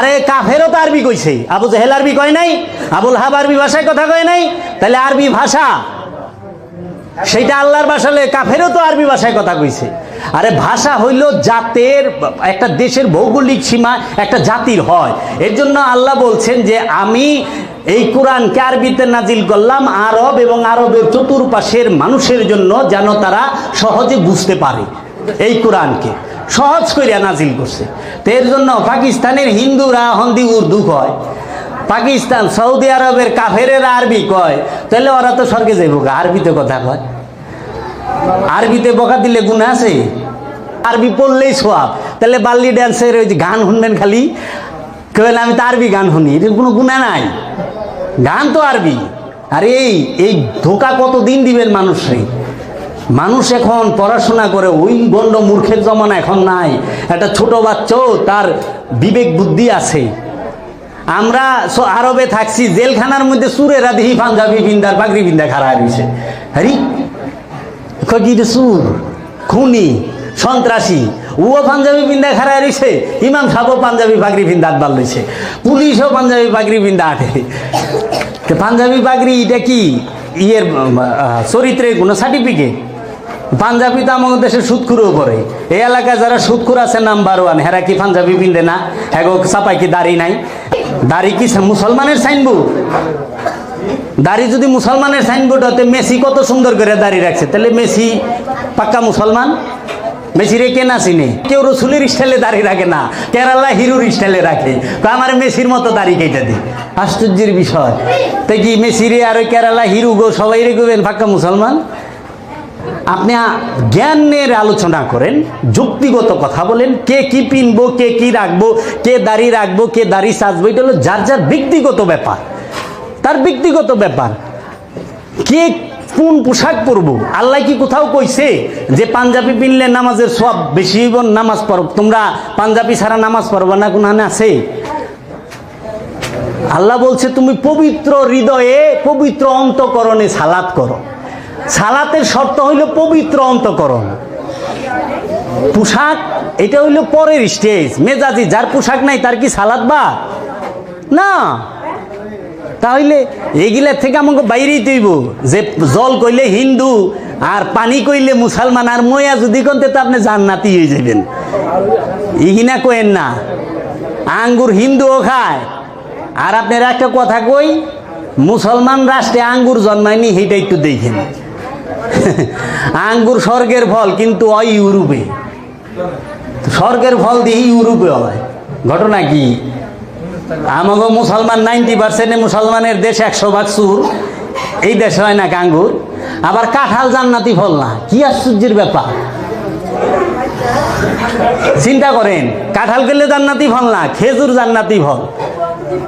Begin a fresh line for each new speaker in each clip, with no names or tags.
আরে কাফেরও তো আরবি কইছে। আবু জেহেল আরবি কয় নাই? আবুল হাব আরবি ভাষায় কথা কয় নাই? তাহলে আরবি ভাষা? সেইটা আল্লাহর ভাষালে কাফেরও তো আরবি ভাষায় কথা কইছে। আরে ভাষা হইল জাতের, একটা দেশের ভৌগোলিক সীমা একটা জাতির হয়। এর জন্য আল্লাহ বলছেন যে আমি এই কোরআনকে আরবিতে নাজিল করলাম আরব এবং আরবের চতুর্পাশের মানুষের জন্য যেন তারা সহজে বুঝতে পারে। এই কোরআনকে। সহজ করিয়া নাজিল করছে। তো এর জন্য পাকিস্তানের হিন্দুরা হন্দি, উর্দু কয়, পাকিস্তান, সৌদি আরবের কাফেরেরা আরবি কয়। তাহলে ওরা তো স্বর্গে যাইব আরবিতে কথা কয়। আরবিতে বকা দিলে গুণ আছে? আরবি পড়লেই সোয়াব তাহলে বাল্লি ড্যান্সের ওই যে গান শুনবেন খালি? কেবল আমি তো আরবি গান শুনি এর কোনো গুণা নাই। গান তো আরবি। আর এই এই ধোকা কত দিন দিবেন মানুষরে? মানুষ এখন পড়াশোনা করে ওই গণ্ড মূর্খের জমানা এখন নাই। একটা ছোট বাচ্চাও তার বিবেক বুদ্ধি আছে। আমরা আরবে থাকছি, জেলখানার মধ্যে সুরেরা দিহি পাঞ্জাবি বিন্দার পাগড়ি বিন্দা খারা রয়েছে। হ্যারি কি সুর? খুনি, সন্ত্রাসী। উও পাঞ্জাবি বিন্দা খাড়া রয়েছে, ইমাম সাহেবও পাঞ্জাবি পাগড়ি বিন্দা আটবার লইছে। পুলিশও পাঞ্জাবি পাগড়ি বিন্দা আটে পাঞ্জাবি পাগড়ি এটা কি? ইয়ের চরিত্রের কোনো সার্টিফিকেট পাঞ্জাবি তো আমাদের দেশে সুদখুরও করে এই এলাকায় যারা সুদখুর আছে, নাম্বার ওয়ান, হেরা কি পাঞ্জাবি পিনবে না? হ্যাগো চাপাই কি দাড়ি নাই? দাড়ি কি মুসলমানের সাইনবোর্ড? দাড়ি যদি মুসলমানের সাইনবোর্ড হতে মেসি কত সুন্দর করে দাড়ি রাখছে। তাহলে মেসি পাক্কা মুসলমান? মেসিরে কে না চিনে? কেউ রসুলের স্টাইলে দাড়ি রাখে না, কেরালা হিরোর স্টাইলে রাখে। তো আমার মেসির মতো দাড়ি কেটে দিই আশ্চর্যের বিষয়। তো কি মেসিরে আর কেরালা হিরু গো সবাই রেখবেন পাক্কা মুসলমান? আপনি জ্ঞানের আলোচনা করেন, যুক্তিগত কথা বলেন, কে কি পিনবো, কে কি রাখব, কে দাড়ি রাখব, কে দাড়ি সাজবো, এটা হলো যার যার ব্যক্তিগত ব্যাপার। তার ব্যক্তিগত ব্যাপার। কে কোন পোশাক পরবো? আল্লাহ কি কোথাও কইছে যে পাঞ্জাবি পিনলে নামাজের সব বেশি নামাজ পড়ব? তোমরা পাঞ্জাবি ছাড়া নামাজ পড়বা না কোন আছে? আল্লাহ বলছে, তুমি পবিত্র হৃদয়ে পবিত্র অন্তকরণে সালাত করো। সালাতের শর্ত হইল পবিত্র অন্তকরণ। পোশাক, এটা হইল পরের স্টেজ মেজাজি, যার পোশাক নাই, তার কি সালাদ বা? না। তাহলে এইগুলার থেকে আমাকে বাইরেই তৈব যে জল কইলে হিন্দু, আর পানি কইলে মুসলমান, আর ময়া যদি কনতে তো আপনি জান্নাতি হয়ে যাবেন ইগিনা কয়েন না। আঙ্গুর হিন্দুও খায়। আর আপনার একটা কথা কই, মুসলমান রাষ্ট্রে আঙ্গুর জন্মায়নি সেটা একটু দেখেন। আঙ্গুর স্বর্গের ফল, কিন্তু ওই ইউরোপে। স্বর্গের ফল দিয়ে ইউরোপে হয়। ঘটনা কি? আমাকে মুসলমান নাইনটি পার্সেন্টে মুসলমানের দেশ একশো ভাগ সুর এই দেশ হয় না কাঙ্গুর আবার কাঁঠাল জান্নাতি ফল না। কি আশ্চর্যের ব্যাপার। চিন্তা করেন, কাঁঠাল গেলে জান্নাতি ফল না, খেজুর জান্নাতি ফল।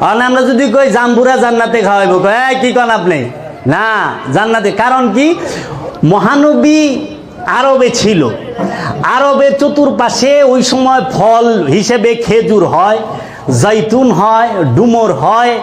আর আমরা যদি কই জাম্বুরা জান্নাতে খাওয়াইব এই কি কন আপনি? না, জান্নাতে। কারণ কি? মহানবী আরবে ছিল। আরবে চতুর্পাশে ওই সময় ফল হিসেবে খেজুর হয়, জৈতুন হয়, ডুমর হয়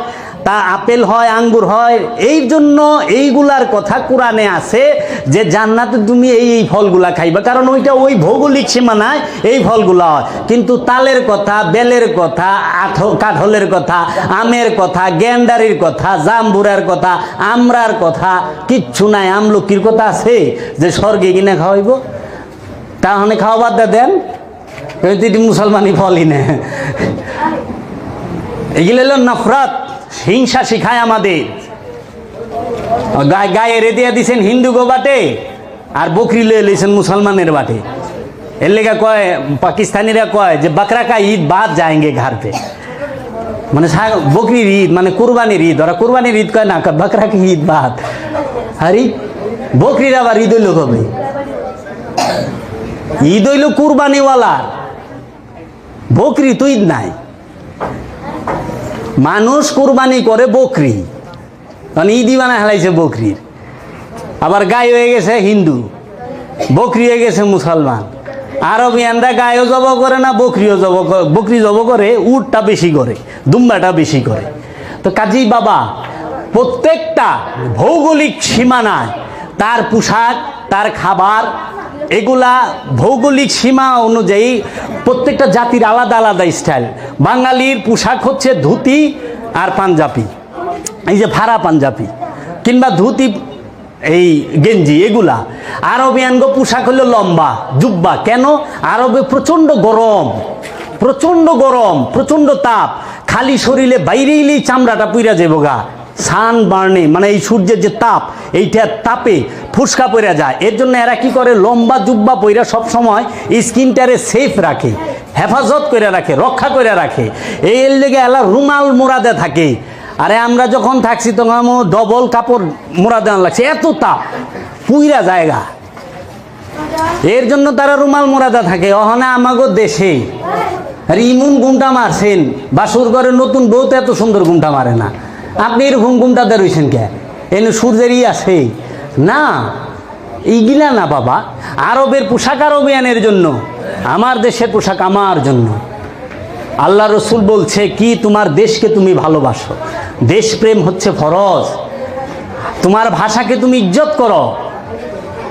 তা আপেল হয়, আঙ্গুর হয়, এই জন্য এইগুলার কথা কোরআনে আছে যে জান্নাতে তুমি এই এই ফলগুলা খাইবা। কারণ ওইটা ওই ভৌগোলিক সীমানায় এই ফলগুলা হয়। কিন্তু তালের কথা, বেলের কথা, আঠ- কাঠলের কথা, আমের কথা গ্যান্ডারির কথা, জাম্বুরার কথা, আমরার কথা, কিচ্ছু নাই। আমলকির কথা আছে যে স্বর্গে কিনে খাওয়াইব। তাহলে খাওয়া বাদ দে, দেন। এটি মুসলমানি ফলই না এগুলো হলো নফরত। হিংসা শিখায় আমাদের। গায়ে রেদিয়া দিছেন হিন্দু গো বাটে, আর বকরি লয়ে মুসলমানের বাটে। এর লেগে কয়, পাকিস্তানিরা কয় যে বাকরা কা ঈদ বাদ যায়গে ঘর পে। মানে বকরির ঈদ মানে কুরবানির ঈদ। ওরা কুরবানির ঈদ কয় না বাকরা কি ঈদ বাদ। আরে, বকরির আবার ঈদ হইল কবে? ঈদ হইল কুরবানিওয়ালার। বকরি তো ঈদ নাই। মানুষ কোরবানি করে বকরি। মানে ঈদি বানায় হেলাইছে বকরির। আবার গায়ে হয়ে গেছে হিন্দু, বকরি হয়ে গেছে মুসলমান। আরবিয়ানরা গায়েও জব করে না, বকরিও জব করে বকরি জব করে, উটটা বেশি করে, দুম্বাটা বেশি করে। তো কাজী বাবা, প্রত্যেকটা ভৌগোলিক সীমানায় তার পোশাক, তার খাবার এগুলা ভৌগোলিক সীমা অনুযায়ী প্রত্যেকটা জাতির আলাদা আলাদা স্টাইল। বাঙালির পোশাক হচ্ছে ধুতি আর পাঞ্জাবি। এই যে ফাড়া পাঞ্জাবি কিংবা ধুতি, এই গেঞ্জি, এগুলা। আরবিয়ানগো পোশাক হলো লম্বা, জুব্বা। কেন? আরবে প্রচণ্ড গরম প্রচণ্ড গরম, প্রচণ্ড তাপ। খালি শরীরে বাইরে এলেই চামড়াটা পুইরা যাব গা সান বার্নে মানে এই সূর্যের যে তাপ এইটার তাপে ফুসকা পড়ে যায়। এর জন্য এরা কি করে? লম্বা জুব্বা পইরা সবসময় স্কিনটারে সেফ রাখে, হেফাজত করে রাখে, রক্ষা করে রাখে। এই লেগে এলা রুমাল মোরাদে থাকে। আরে আমরা যখন থাকছি, তখন আমার ডবল কাপড় দেওয়া লাগছে এত তাপ, পুইরা জায়গা। এর জন্য তারা রুমাল মোড়াদা থাকে। অহনে আমাগো দেশে। আর ইমুন গুমটা মারছেন। বাসুর ঘরে নতুন বউ তো এত সুন্দর গুমটা মারে না। আপনি এরকম গুমটাতে রয়েছেন কে? এনে সূর্যেরই আছে না, এইগুলা না বাবা। আরবের পোশাক আরবিয়ানের জন্য, আমার দেশের পোশাক আমার জন্য। আল্লাহ রসুল বলছে, কি তোমার দেশকে তুমি ভালোবাসো? দেশপ্রেম হচ্ছে ফরজ। তোমার ভাষাকে তুমি ইজ্জত করো।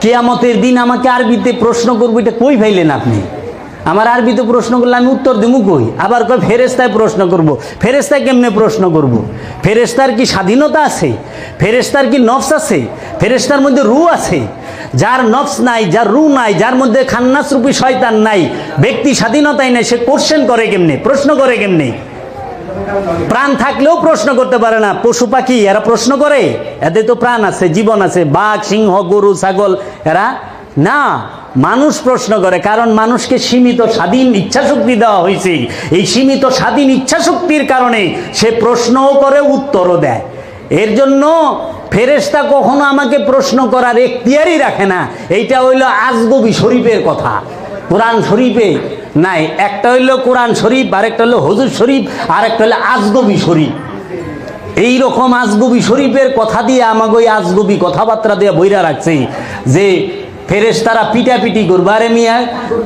কেয়ামতের দিন আমাকে আরবিতে প্রশ্ন করব, এটা কই ভাইলেন আপনি? আমার আরবিতে প্রশ্ন করলে আমি উত্তর দেবো কই? আবার কই ফেরেস্তায় প্রশ্ন করব। ফেরেস্তায় কেমনে প্রশ্ন করব। ফেরেস্তার কি স্বাধীনতা আছে? ফেরেস্তার কি নফস আছে? ফেরেস্তার মধ্যে রু আছে? যার নফস নাই, যার রু নাই, যার মধ্যে খান্নাসরূপী শয়তান নাই, ব্যক্তি স্বাধীনতাই নাই, সে কোশ্চেন করে কেমনে? প্রশ্ন করে কেমনে? প্রাণ থাকলেও প্রশ্ন করতে পারে না। পশু পাখি, এরা প্রশ্ন করে? এদের তো প্রাণ আছে, জীবন আছে। বাঘ, সিংহ, গরু, ছাগল, এরা না, মানুষ প্রশ্ন করে, কারণ মানুষকে সীমিত স্বাধীন ইচ্ছা শক্তি দেওয়া হয়েছে। এই সীমিত স্বাধীন ইচ্ছা শক্তির কারণে সে প্রশ্নও করে, উত্তরও দেয়। এর জন্য ফেরেশতা কখনো আমাকে প্রশ্ন করার এখতিয়ারই রাখে না। এইটা হইল আজগবি শরীফের কথা। কোরআন শরীফে নাই, একটা হইল কোরআন শরীফ আর একটা হইল হজুর শরীফ আর একটা হইল আজগবি শরীফ। এই রকম আজগবি শরীফের কথা দিয়ে আমাকে ওই আজগবি কথাবার্তা দিয়ে বইরা রাখছে যে ফেরেস তারা পিটাপিটি করব। আরে মিয়া,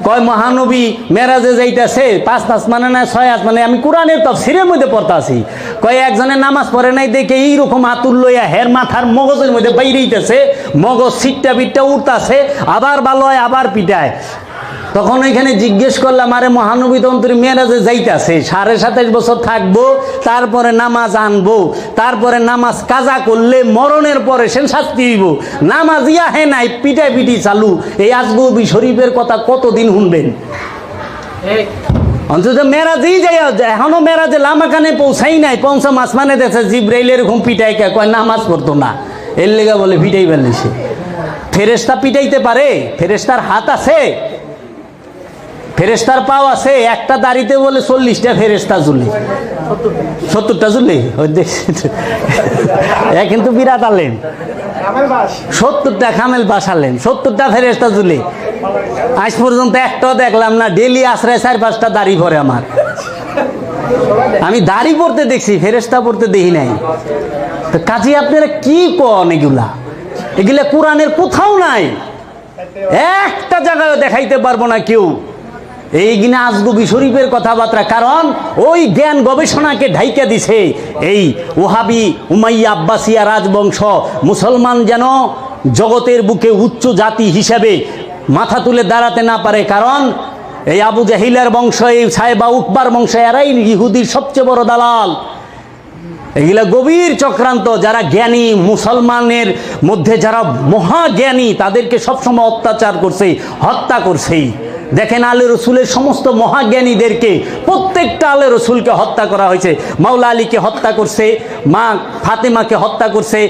কয় মহানবী, মেরাজে যাইতেছে, পাঁচ পাঁচ মানে না, ছয় আস মানে আমি কোরআনের তফসিরের মধ্যে পড়তে আছি। কয় একজনের নামাজ পড়ে নাই দেখে এইরকম আতুর লইয়া হের মাথার মগজের মধ্যে বাইরেইতেছে মগজ সিটটা বিটটা উঠতাছে আবার বালয় আবার পিটায়। তখন এখানে জিজ্ঞেস করলাম আরে মহানবী তন্ত্রী মেয়েরাজে যাইতাছে সাড়ে সাতাশ বছর থাকব তারপরে নামাজ আনব তারপরে নামাজ কাজা করলে মরণের পরে সে শাস্তি হইব। নামাজ ইয়া হে নাই পিটাই পিটি চালু। এই আজগবি শরীফের কথা কতদিন শুনবেন? অন্তত মেরাজেই যাই এখনও মেরাজে লামাখানে পৌঁছাই নাই পঞ্চম আসমানে দেখে জিব্রাইল এরকম পিটাই কে কয় নামাজ পড়তো না। এর লেগা বলে পিটাই ফেলেছে ফেরেস্তা পিটাইতে পারে ফেরেস্তার হাত আছে ফেরেস্তার পাও আছে একটা দাড়িতে বলে চল্লিশটা ফেরেস্তা জুলে সত্তরটা জুলে এ কিন্তু বিরাট আলেন সত্তরটা খামেল বাসালেন সত্তরটা ফেরেস্তা জুলে আজ পর্যন্ত একটাও দেখলাম না ডেলি আশ্রয় চার পাঁচটা দাড়ি পরে আমার। আমি দাড়ি পড়তে দেখছি ফেরেস্তা পড়তে দেখি নাই। তো কাজে আপনারা কি কন এগুলা? এগুলা কোরআনের কোথাও নাই। একটা জায়গায় দেখাইতে পারব না কেউ। এই কিনা আজগবি শরীফের কথাবার্তা, কারণ ওই জ্ঞান গবেষণাকে ঢাইকা দিছে এই ওহাবি উমাইয়া আব্বাসিয়া রাজবংশ। মুসলমান যেন জগতের বুকে উচ্চ জাতি হিসেবে মাথা তুলে দাঁড়াতে না পারে, কারণ এই আবু জাহিলার বংশ, এই সাহেবা উকবার বংশ, এরাই ইহুদির সবচেয়ে বড় দালাল। এগুলা গভীর চক্রান্ত, যারা জ্ঞানী মুসলমানের মধ্যে যারা মহাজ্ঞানী তাদেরকে সবসময় অত্যাচার করছে, হত্যা করছে দেখেন আলে রসুলের সমস্ত মহাজ্ঞানীদেরকে প্রত্যেকটা আলে রসুলকে হত্যা করা হয়েছে। মাওলা আলীকে হত্যা করছে, মা ফাতেমাকে হত্যা করছে,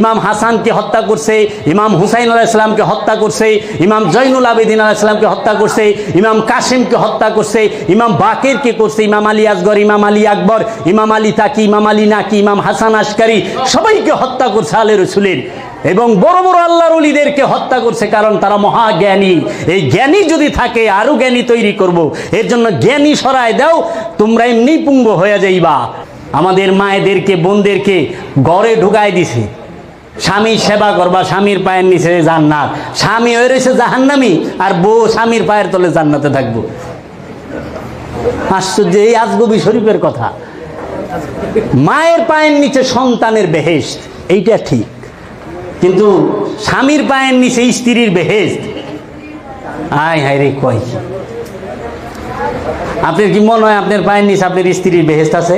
ইমাম হাসানকে হত্যা করছে, ইমাম হুসাইন আলাহ ইসলামকে হত্যা করছে, ইমাম জৈনুল আবেদিন আলাহ ইসলামকে হত্যা করছে, ইমাম কাসিমকে হত্যা করছে, ইমাম বাকেরকে করছে, ইমাম আলী আসগর, ইমাম আলী আকবর, ইমাম আলী তাকি, ইমাম আলী নাকি, ইমাম হাসান আশকারি, সবাইকে হত্যা করছে আলে রসুলের। এবং বড় বড় আল্লাহর অলিদেরকে হত্যা করছে কারণ তারা মহাজ্ঞানী। এই জ্ঞানী যদি থাকে, আরও জ্ঞানী তৈরি করব। এর জন্য জ্ঞানী সরায় দাও, তোমরা এমনি পুঙ্গ হয়ে যাইবা। আমাদের মায়েদেরকে, বোনদেরকে গড়ে ঢুকায় দিছে। স্বামী সেবা করবা, স্বামীর পায়ের নিচে জান্নাত। স্বামী হয়ে রয়েছে জাহান্নামি, আর বউ স্বামীর পায়ের তলে জান্নাতে থাকব। আশ্চর্য, এই আজগবি শরীফের কথা। মায়ের পায়ের নিচে সন্তানের বেহেস্ট এইটা ঠিক। কিন্তু স্বামীর পায়ের নিচে স্ত্রীর বেহেজ আয় হায় রে, কয় আপনার কি মনে হয় আপনার পায়ের নিচে আপনার স্ত্রীর বেহেস্ত আছে?